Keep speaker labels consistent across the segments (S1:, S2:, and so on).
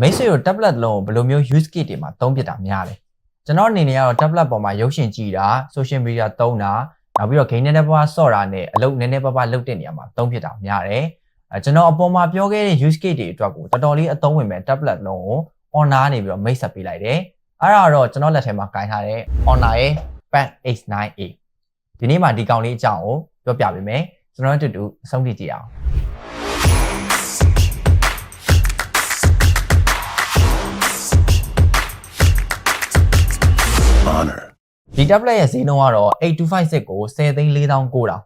S1: မိတ်ဆွေတို့ tablet လုံးကိုဘယ်လိုမျိုး use case တွေမှာသုံးဖြစ်တာများလဲကျွန်တော်အနေနဲ့ကတော့ tablet ပေါ်မှာရုပ်ရှင်ကြည့်တာ social media သုံးတာနောက်ပြီးတော့ game နည်းနည်းပါးပါးဆော့တာနဲ့အလုပ်နည်းနည်းပါးပါးလုပ်တဲ့နေရာမှာသုံးဖြစ်တာများတယ်အဲကျွန်တော်အပေါ်မှာပြောခဲ့တဲ့ use case တွေအတွက်ကိုတော်တော်လေးအသုံးဝင်မဲ့ tablet လုံးကို Honor နေပြီးတော့မိတ်ဆက်ပေးလိုက်တယ်အဲ့ဒါတော့ကျွန်တော်လက်ထဲမှာကင်ထားတဲ့ Honor ရဲ့ Pad X9A ဒီနေ့မှာဒီကောင်လေးအကြောင်းကိုပြောပြပေးမယ်ကျွန်တော်တို့အတူတူအဆုံးထိကြည့်အောင်
S2: honor.
S1: ဒီ tablet ရဲ့ဈေးနှုန်းကတော့8256ကို10သိန်း4900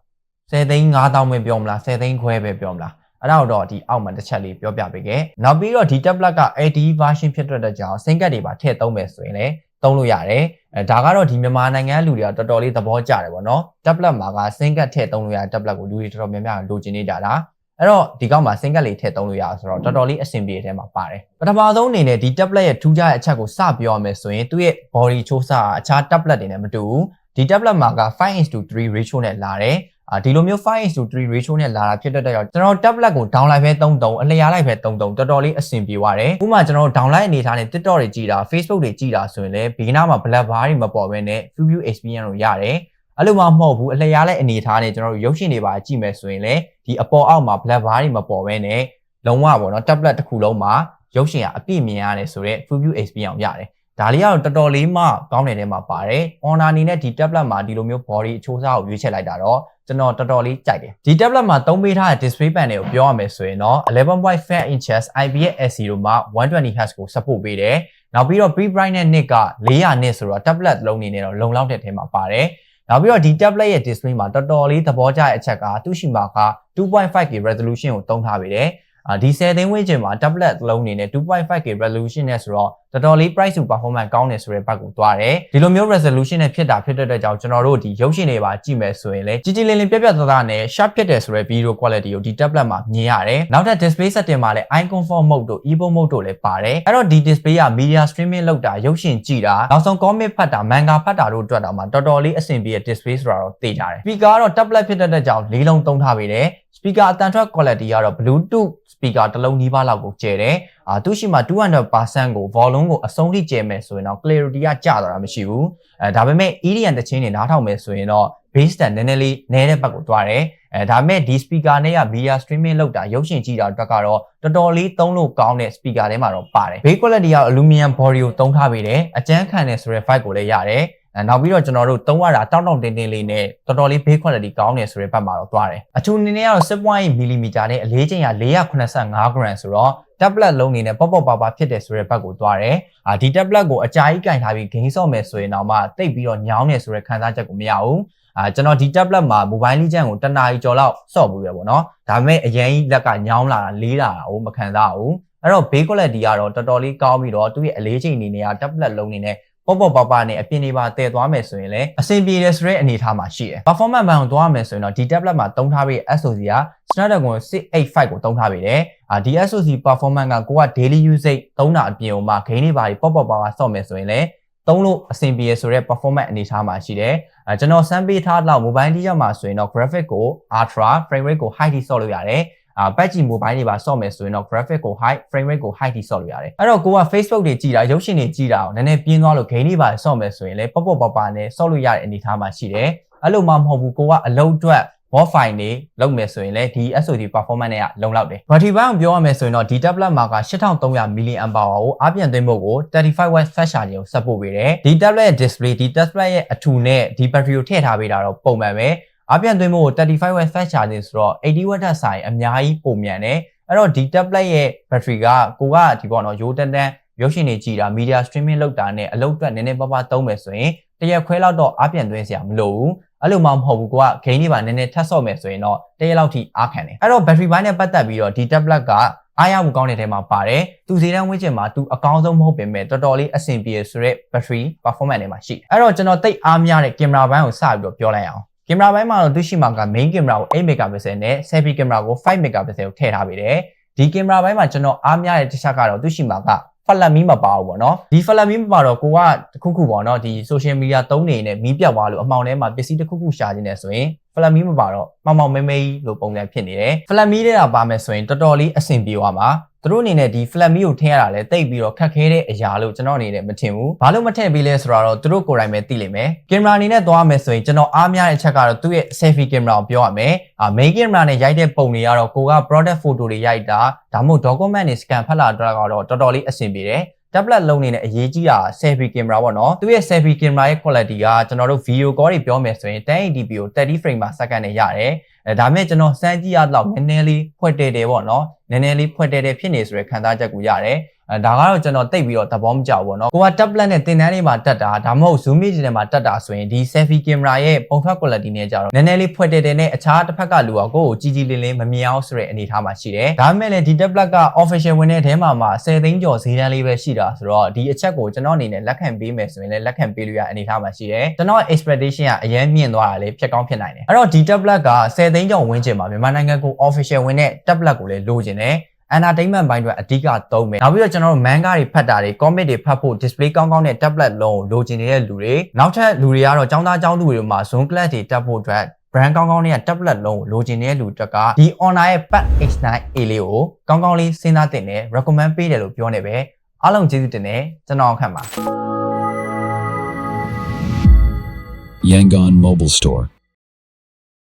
S1: 10သိန်း5000ပဲပြောမလား10သိန်းခွဲပဲပြောမလားအဲ့ဒါတော့ဒီအောက်မှာတစ်ချက်လေးပြောပြပေးခဲ့နောက်ပြီးတော့ဒီ tablet က LTE version ဖြစ်တဲ့ကြောင့်စင်ကတ်တွေပါထည့်သုံးမယ်ဆိုရင်လည်းသုံးလို့ရတယ်အဲဒါကတော့ဒီမြန်မာနိုင်ငံလူတွေကတော်တော်လေးသဘောကျတယ်ပေါ့နော် tablet မှာကစင်ကတ်ထည့်သုံးလို့ရတဲ့ tablet ကိုလူတွေတော်တော်များများလိုချင်နေကြတာ အဲ့တော့ဒီကောက်မှာစင်ကတ်လေးထည့်သုံးလို့ရအောင်ဆိုတော့တော်တော်လေးအဆင်ပြေတဲ့ထဲမှာပါတယ်ပထမဆုံးအနေနဲ့ဒီ tablet ရဲ့ထူးခြားတဲ့အချက်ကိုစပြောရမယ်ဆိုရင်သူ့ရဲ့ body ချိုးစားအခြား tablet တွေနဲ့မတူဘူးဒီ tablet မှာက5:3 ratio နဲ့လာတယ်အာဒီလိုမျိုး5:3 ratio နဲ့လာတာဖြစ်တဲ့အတွက်ကျွန်တော် tablet ကို download ပဲ33အလျားလိုက်ပဲ33တော်တော်လေးအဆင်ပြေသွားတယ်ဥပမာကျွန်တော် download အနေထားနဲ့ TikTok တွေကြည့်တာ Facebook တွေကြည့်တာဆိုရင်လည်းဘေးနားမှာ black bar တွေမပေါ်ဘဲနဲ့ full view experience ကိုရတယ် အဲ့လိုမှမဟုတ်ဘူးအလျားလိုက်အနေထားနဲ့ကျွန်တော်တို့ရုပ်ရှင်တွေပါကြည့်မယ်ဆိုရင်လည်းဒီအပေါ်အောက်မှာ black bar တွေမပေါ်ဘဲနဲ့လုံးဝပေါ့နော် tablet တစ်ခုလုံးမှာရုပ်ရှင်ကအပြည့်မြင်ရတယ်ဆိုတော့ full view experience ကိုရတယ်ဒါလေးကတော့တော်တော်လေးမှကောင်းတဲ့ထဲမှာပါတယ်။ Honor အနေနဲ့ဒီ tablet မှာဒီလိုမျိုး body အချိုးအစားကိုရွေးချယ်လိုက်တာတော့ကျွန်တော်တော်တော်လေးကြိုက်တယ်။ဒီ tablet မှာသုံးပေးထားတဲ့ display panel ကိုပြောရမယ်ဆိုရင်တော့11.5 inches IPS LCD မှာ 120Hz ကို support ပေးတယ်။နောက်ပြီးတော့ pre brightness nit က400 nit ဆိုတော့ tablet လုံးနေနဲ့တော့လုံလောက်တဲ့ထဲမှာပါတယ်။ နောက်ပြီးတော့ဒီ tablet ရဲ့ display မှာတော်တော်လေးသဘောကျတဲ့အချက်ကသူ့ရှိမှာက 2.5K resolution ကိုသုံးထားပေးတယ်။အာဒီ10သိန်းဝန်းကျင်မှာ tablet လုံးအနေနဲ့ 2.5K resolution နဲ့ဆိုတော့ တော်တော်လေး price to performance ကောင်းတယ်ဆိုတဲ့ဘက်ကိုသွားတယ်ဒီလိုမျိုး resolution နဲ့ဖြစ်တာဖြစ်တဲ့အတွက်ကြောင့်ကျွန်တော်တို့ဒီရုပ်ရှင်တွေပါကြည့်မယ်ဆိုရင်လည်းကြည်ကြည်လင်လင်ပြတ်ပြတ်သားသားနဲ့ sharp ဖြစ်တယ်ဆိုတဲ့ video quality ကိုဒီ tablet မှာမြင်ရတယ်နောက်ထပ် display setting မှာလည်း eye comfort mode တို့ ebook mode တို့လည်းပါတယ်အဲ့တော့ဒီ display က media streaming လုပ်တာရုပ်ရှင်ကြည့်တာနောက်ဆုံး comic ဖတ်တာ manga ဖတ်တာတို့အတွက်တော့မှတော်တော်လေးအဆင်ပြေတဲ့ display ဆိုတာတော့သိကြတယ် speaker ကတော့ tablet ဖြစ်တဲ့အတွက်ကြောင့်လေးလုံးသုံးထားပေးတယ် speaker အတန်ထွက် quality ကတော့ bluetooth speaker တစ်လုံးနီးပါးလောက်ကိုကျယ်တယ်အာသူရှိမှ200%ကို volume ကိုအဆုံးထိကျယ်မယ်ဆိုရင်တော့ clarity ကကျသွားတာမရှိဘူးအဲဒါပေမဲ့ EDM တချင်းတွေနားထောင်မယ်ဆိုရင်တော့ bass တန်နည်းနည်းလေးနည်းတဲ့ဘက်ကိုတွားတယ်အဲဒါပေမဲ့ဒီ speaker နဲ့က media streaming လောက်တာရုပ်ရှင်ကြည့်တာအတွက်ကတော့တော်တော်လေးသုံးလို့ကောင်းတဲ့ speaker ထဲမှာတော့ပါတယ် bass quality က aluminum body ကိုသုံးထားပေးတယ်အကျန်းခံတယ်ဆိုတဲ့ vibe ကိုလည်းရတယ်အဲနောက်ပြီးတော့ကျွန်တော်တို့သုံးရတာတောက်တောက်တင်းတင်းလေးနဲ့တော်တော်လေး base quality ကောင်းတယ်ဆိုတဲ့ဘက်မှာတော့တွားတယ်အထူအနေနဲ့ကတော့6.8 mm နဲ့အလေးချိန်က485 gram ဆိုတော့ tablet လုံးနေနဲ့ပေါ့ပေါ့ပါပါဖြစ်တယ်ဆိုတဲ့ဘက်ကိုတွားတယ်အာဒီ tablet ကိုအကြာကြီးကင်ထားပြီး game ဆော့မယ်ဆိုရင်တော့မှတိတ်ပြီးတော့ညောင်းနေဆိုတဲ့ခံစားချက်ကိုမရဘူးအာကျွန်တော်ဒီ tablet မှာ mobile legend ကိုတနားရီကျော်လောက်ဆော့ပြီးရပေါ့နော်ဒါပေမဲ့အရင်ကြီးလက်ကညောင်းလာတာလေးလာတာကိုမခံစားဘူးအဲ့တော့ base quality ကတော့တော်တော်လေးကောင်းပြီးတော့သူ့ရဲ့အလေးချိန်အနေနဲ့က tablet လုံးနေနဲ့ ပေါ့ပေါ့ပါပါနဲ့အပြင်တွေပါတည်သွားမယ်ဆိုရင်လည်းအဆင်ပြေတယ်ဆိုတဲ့အနေအထားမှာရှိတယ် performance ဘန်ကိုသွားမယ်ဆိုရင်တော့ဒီ tablet မှာသုံးထားပေး SoC က Snapdragon 685ကိုသုံးထားပေးတယ်အာဒီ SoC performance ကကိုက daily usage သုံးတာအပြင်မှာ gain တွေပါပေါ့ပေါ့ပါပါဆော့မယ်ဆိုရင်လည်းသုံးလို့အဆင်ပြေဆိုတဲ့ performance အနေအထားမှာရှိတယ်အဲကျွန်တော်စမ်းပေးထားတော့ mobile တိကျမှာဆိုရင်တော့ graphic ကို ultra frame rate ကို high ထိဆော့လို့ရတယ် အာပတ်ကြည့် mobile တွေပါဆော့မယ်ဆိုရင်တော့ graphic ကို high frame rate ကို high ထိဆော့လို့ရတယ်အဲ့တော့ကိုက Facebook တွေကြည့်တာရုပ်ရှင်တွေကြည့်တာကိုနည်းနည်းပြင်းသွားလို့ game တွေပါဆော့မယ်ဆိုရင်လည်းပေါ့ပေါ့ပါပါနဲ့ဆော့လို့ရတဲ့အနေအထားမှာရှိတယ်အဲ့လိုမှမဟုတ်ဘူးကိုကအလုပ်အတွက် mod file တွေလုပ်မယ်ဆိုရင်လည်းဒီ SOD performance တွေကလုံလောက်တယ် battery bank ကိုပြောရမယ်ဆိုရင်တော့ဒီ tablet မှာက8300 mAh ကိုအပြင်သွင်းဖို့ကို 35 watt fast charging ကိုဆက်ပို့ပေးတယ်ဒီ tablet ရဲ့ display ဒီ tablet ရဲ့အထူနဲ့ဒီ battery ကိုထည့်ထားပေးတာတော့ပုံမှန်ပဲ အပြန်သွင်းဖို့35 watt fast charging ဆိုတော့80 watt တက်ဆိုင်အများကြီးပုံမြန်တယ်အဲ့တော့ဒီ tablet ရဲ့ battery ကကိုကဒီပေါ့နော်ရိုးတန်းတန်းရုပ်ရှင်တွေကြည့်တာ media streaming လုပ်တာနဲ့အလုပ်အတွက်နည်းနည်းပါးပါးသုံးမယ်ဆိုရင်တရက်ခွဲလောက်တော့အပြန်သွင်းစရာမလိုဘူးအဲ့လိုမှမဟုတ်ဘူးကိုက gain တွေပါနည်းနည်းထပ်ဆော့မယ်ဆိုရင်တော့တရက်လောက်ထိအားခံတယ်အဲ့တော့ battery ဘိုင်းနဲ့ပတ်သက်ပြီးတော့ဒီ tablet ကအားရမှုကောင်းတဲ့ထဲမှာပါတယ်သူစီတန်းဝင်းကျင်မှာသူအကောင်းဆုံးမဟုတ်ပေမဲ့တော်တော်လေးအဆင်ပြေဆိုတဲ့ battery performance တွေမှာရှိတယ်အဲ့တော့ကျွန်တော်တိတ်အားများတဲ့ camera ဘိုင်းကိုစပြီးတော့ပြောလိုက်အောင် ကင်မရာဘိုင်းမှာတော့သူရှိမှာက main camera ကို8 megapixel နဲ့ selfie camera ကို5 megapixel ကိုထည့်ထားပေးတယ်ဒီကင်မရာဘိုင်းမှာကျွန်တော်အားများတဲ့တစ်ချက်ကတော့သူရှိမှာကဖလက်မီမပါဘူးပေါ့နော်ဒီဖလက်မီမပါတော့ကိုကတခုခုပေါ့နော်ဒီ social media သုံးနေနဲ့မီးပြတ်သွားလို့အမှောင်ထဲမှာပစ္စည်းတစ်ခုခုရှာခြင်းနဲ့ဆိုရင် ဖလတ်မီမပါတော့မောင်မောင်မဲမဲကြီးလိုပုံစံဖြစ်နေတယ်ဖလတ်မီတဲ့တာပါမယ်ဆိုရင်တော်တော်လေးအဆင်ပြေသွားမှာသူတို့အနေနဲ့ဒီ flat me ကိုထည့်ရတာလဲတိတ်ပြီးတော့ခက်ခဲတဲ့အရာလို့ကျွန်တော်အနေနဲ့မထင်ဘူး။ဘာလို့မထည့်ပေးလဲဆိုတော့သူတို့ကိုယ်တိုင်ပဲသိလိမ့်မယ်။ကင်မရာအနေနဲ့သွားမယ်ဆိုရင်ကျွန်တော်အားများတဲ့အချက်ကတော့သူ့ရဲ့ selfie camera ကိုပြောရမယ်။အာ main camera နဲ့ရိုက်တဲ့ပုံတွေကတော့ကိုက product photo တွေရိုက်တာဒါမှမဟုတ် document တွေ scan ဖတ်လာတော့ကတော့တော်တော်လေးအဆင်ပြေတယ်။ tablet လုံးနေနဲ့အရေးကြီးတာ selfie camera ပေါ့နော်သူရဲ့ selfie camera ရဲ့ quality ကကျွန်တော်တို့ video call တွေပြောမယ်ဆိုရင် 1080p ကို30 frame per second နဲ့ရတယ်အဲဒါပေမဲ့ကျွန်တော်စမ်းကြည့်ရတော့နည်းနည်းလေးဖွက်တဲတယ်ပေါ့နော်နည်းနည်းလေးဖွက်တဲတယ်ဖြစ်နေဆိုတဲ့ခံစားချက်ကိုရတယ် အဲဒါကတော့ကျွန်တော်တိတ်ပြီးတော့သဘောမကျဘူးပေါ့နော်ကိုက tablet နဲ့တင်တန်းလေးမှာတက်တာဒါမှမဟုတ် zoom meeting နဲ့မှာတက်တာဆိုရင်ဒီ selfie camera ရဲ့ပုံထွက် quality နဲ့ကြတော့နည်းနည်းလေးဖွက်တဲတယ်နဲ့အခြားတစ်ဖက်ကလူကကိုယ့်ကိုကြီးကြီးလေးလေးမမြင်အောင်ဆိုတဲ့အနေအထားမှာရှိတယ်ဒါပေမဲ့လည်းဒီ tablet က official ဝင်တဲ့အထဲမှာမှာ10သိန်းကျော်ဈေးတန်းလေးပဲရှိတာဆိုတော့ဒီအချက်ကိုကျွန်တော်အနေနဲ့လက်ခံပေးမယ်ဆိုရင်လည်းလက်ခံပေးလို့ရအနေအထားမှာရှိတယ်ကျွန်တော် expectation ကအရင်မြင့်သွားတာလေဖြစ်ကောင်းဖြစ်နိုင်တယ်အဲ့တော့ဒီ tablet က10သိန်းကျော်ဝန်းကျင်မှာမြန်မာနိုင်ငံကို official ဝင်တဲ့ tablet ကိုလည်းလိုချင်တယ် entertainment ဘိုင်းတွေအဓိကသုံးမယ်နောက်ပြီးတော့ကျွန်တော်တို့ manga တွေဖတ်တာတွေ comic တွေဖတ်ဖို့ display ကောင်းကောင်းနဲ့ tablet လုံးကိုလိုချင်နေတဲ့လူတွေနောက်ထပ်လူတွေကတော့ចောင်းသားចောင်းသူတွေမှာ zone class တွေတက်ဖို့အတွက် brand ကောင်းကောင်းနဲ့ tablet လုံးကိုလိုချင်နေတဲ့လူတက်ကဒီ honor ရဲ့ pad H9A လေးကိုကောင်းကောင်းလေးစဉ်းစားတင်တယ် recommend ပေးတယ်လို့ပြောနေပဲအားလုံးကျေးဇူးတင်တယ်ကျွန်တော်ခံပါ
S2: Yangon Mobile Store.